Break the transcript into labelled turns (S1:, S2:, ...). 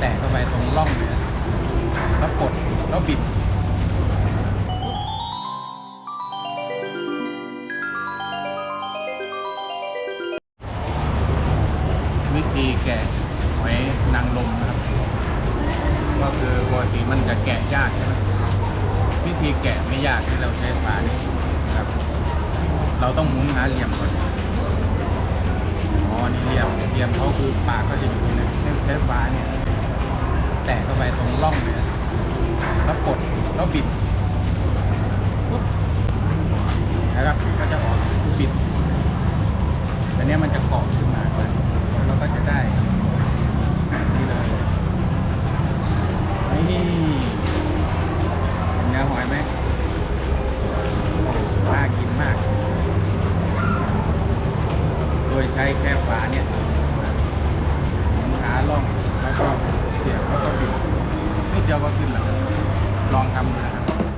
S1: แตะเข้าไปตรงร่องเนี่ยแล้วกดแล้วบิดวิธีแกะหอยนางรมนะครับ ก็คือปกติมันจะแกะยากใช่ไหมวิธีแกะไม่ยากที่เราใช้ฝานี่ครับ เราต้องหมุนหาเหลี่ยมก่อนอ๋อนี่เหลี่ยมเหลี่ยมเขาคือปากก็จะอยู่ในใช้ใช้ฝาเนี่ย แตะเข้าไปตรงร่องเนี่ยแล้วกดแล้วบิดปุ๊บนะครับก็จะออกบิดแต่เนี้ยมันจะเกาะขึ้นมาแล้วเราก็จะได้นี่เลยนี่เห็นเนื้อหอยไหมโอ้น่ากินมาก โดยใช้แค่ฝาเนี่ยขาล่อง เสียบแล้วก็บิดนิดเดียวก็ขึ้นแล้วลองทำดูนะครับ